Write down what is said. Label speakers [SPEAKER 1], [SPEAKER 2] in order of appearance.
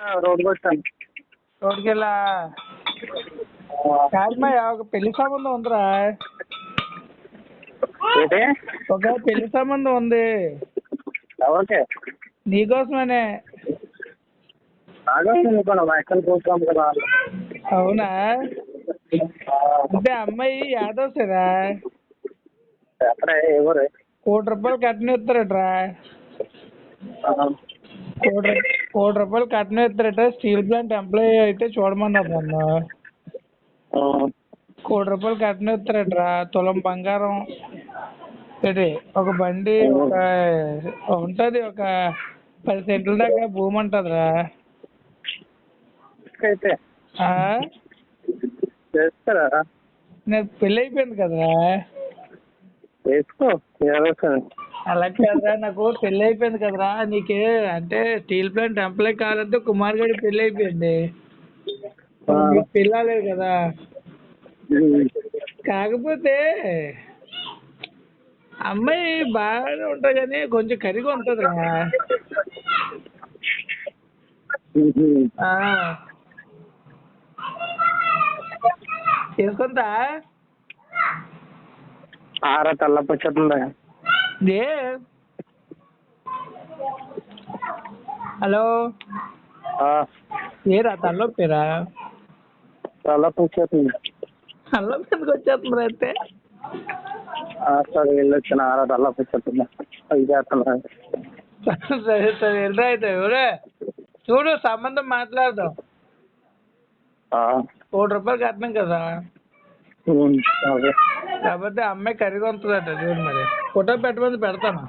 [SPEAKER 1] రోడ్డుకి వచ్చాను
[SPEAKER 2] రోడ్కి వెళ్ళా కాదమ్మా ఒక పెళ్ళి సంబంధం ఉందిరా.
[SPEAKER 1] ఏంటి?
[SPEAKER 2] ఒక పెళ్ళి సంబంధం ఉంది.
[SPEAKER 1] ఎవరికి?
[SPEAKER 2] నీకోసమనే.
[SPEAKER 1] ఆగస్టు కదా.
[SPEAKER 2] అవునా? అంటే అమ్మాయి యాదవ్సేరా
[SPEAKER 1] ఎక్కడ ఎవరు?
[SPEAKER 2] కోటి రూపాయలు కట్నం ఇస్తారట్రా కోటి కోటి రూపాయలు కట్నం ఇస్తారట స్టీల్ ప్లాంట్ ఎంప్లాయీ అయితే చూడమన్నారు నన్ను కోటి రూపాయలు కట్నం ఇస్తారట్రా తులం బంగారం ఏంటి ఒక బండి ఒక ఉంటది ఒక పది సెంట్ల దాకా భూమి ఉంటదిరా.
[SPEAKER 1] అయితే.
[SPEAKER 2] నాకు పెళ్ళి అయిపోయింది కదరా. అలా కాదురా నాకు పెళ్ళి అయిపోయింది కదరా నీకే అంటే స్టీల్ ప్లాంట్ ఎంప్లాయ్ కావాలంటే కుమార్ గారి పెళ్ళి అయిపోయింది పిల్లలేదు కదా. కాకపోతే అమ్మాయి బాగానే ఉంటుంది కానీ కొంచెం కరిగి ఉంటుందిరా. ఆ. తీసుకుంటా
[SPEAKER 1] ఆరా తెల్లపు
[SPEAKER 2] ఏ హలో ఏరా తలనొప్పిరా
[SPEAKER 1] తెల్లపు వచ్చేస్తుంది
[SPEAKER 2] అల్లం మీదకి వచ్చేస్తుంది అయితే?
[SPEAKER 1] సరే వెళ్ళొచ్చిన ఆరా తెల్లపు వచ్చేస్తుంది అది చేస్తున్నా
[SPEAKER 2] సరే సరే వెళ్ళరా అయితే ఎవరే? చూడు సంబంధం మాట్లాడదాం. కోటి రూపాయలు కట్టినాం కదా. కాకపోతే అమ్మాయి కరిగి ఉంటుందట చూడు మరి. ఫోటో పెట్టమని పెడతాను.